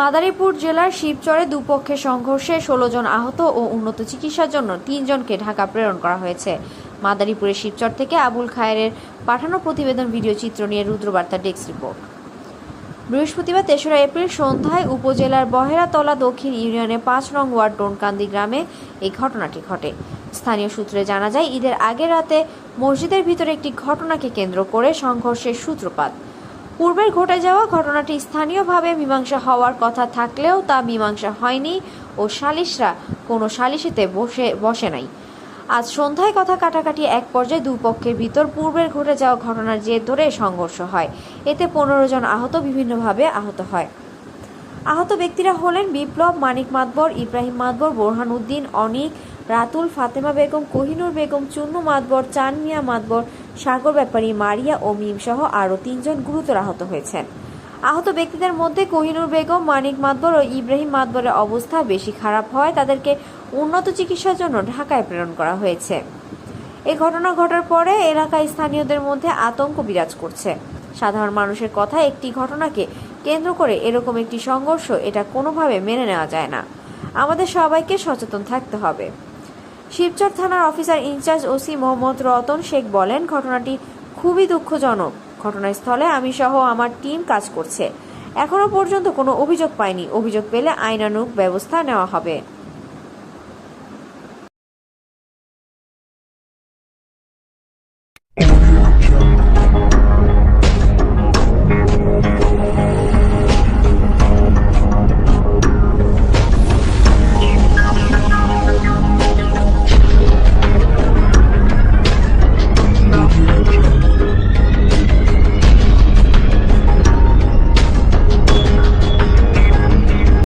মাদারীপুর জেলার শিবচরে দুপক্ষের সংঘর্ষে ষোলো জন আহত ও উন্নত চিকিৎসার জন্য তিনজনকে ঢাকা প্রেরণ করা হয়েছে। মাদারীপুরের শিবচর থেকে আবুল খায়ের পাঠানো প্রতিবেদন, ভিডিও চিত্র নিয়ে রুদ্রবার্তা ডেস্ক রিপোর্ট। বৃহস্পতিবার তেসরা এপ্রিল সন্ধ্যায় উপজেলার বহেরাতলা দক্ষিণ ইউনিয়নে পাঁচ নং ওয়ার্ড ডোনকান্দি গ্রামে এই ঘটনাটি ঘটে। স্থানীয় সূত্রে জানা যায়, ঈদের আগের রাতে মসজিদের ভিতরে একটি ঘটনাকে কেন্দ্র করে সংঘর্ষের সূত্রপাত। পূর্বের ঘটে যাওয়া ঘটনাটি স্থানীয়ভাবে মীমাংসা হওয়ার কথা থাকলেও তা মীমাংসা হয়নি ও সালিশরা কোনো সালিশিতে বসে বসে নাই। আজ সন্ধ্যায় কথা কাটাকাটি এক পর্যায়ে দুই পক্ষের ভিতর পূর্বের ঘটে যাওয়া ঘটনার জের ধরে সংঘর্ষ হয়। এতে পনেরো জন আহত বিভিন্নভাবে আহত হয়। আহত ব্যক্তিরা হলেন বিপ্লব মানিক মাতবর, ইব্রাহিম মাতবর, বোরহান উদ্দিন, অনিক, রাতুল, ফাতেমা বেগম, কোহিনুর বেগম, চুন্নু মাতবর চান মিয়া মাতবর সাগর ব্যাপারী মারিয়া ও মিম সহ আরও তিনজন গুরুতর আহত হয়েছেন। আহত ব্যক্তিদের মধ্যে কোহিনুর বেগম, মানিক মাতবর ও ইব্রাহিম মাতবরের অবস্থা বেশি খারাপ হয় তাদেরকে উন্নত চিকিৎসার জন্য ঢাকায় প্রেরণ করা হয়েছে। এ ঘটনা ঘটার পরে এলাকায় স্থানীয়দের মধ্যে আতঙ্ক বিরাজ করছে। সাধারণ মানুষের কথা একটি ঘটনাকে কেন্দ্র করে এরকম একটি সংঘর্ষ এটা কোনোভাবে মেনে নেওয়া যায় না। আমাদের সবাইকে সচেতন থাকতে হবে। শিবচর থানার officer in charge OC Mohammad Ratan Sheikh বলেন, ঘটনাটি খুবই দুঃখজনক। ঘটনাস্থলে আমি সহ আমার টিম কাজ করছে। এখনও পর্যন্ত কোনো অভিযোগ পাইনি। অভিযোগ পেলে আইনানুগ ব্যবস্থা নেওয়া হবে।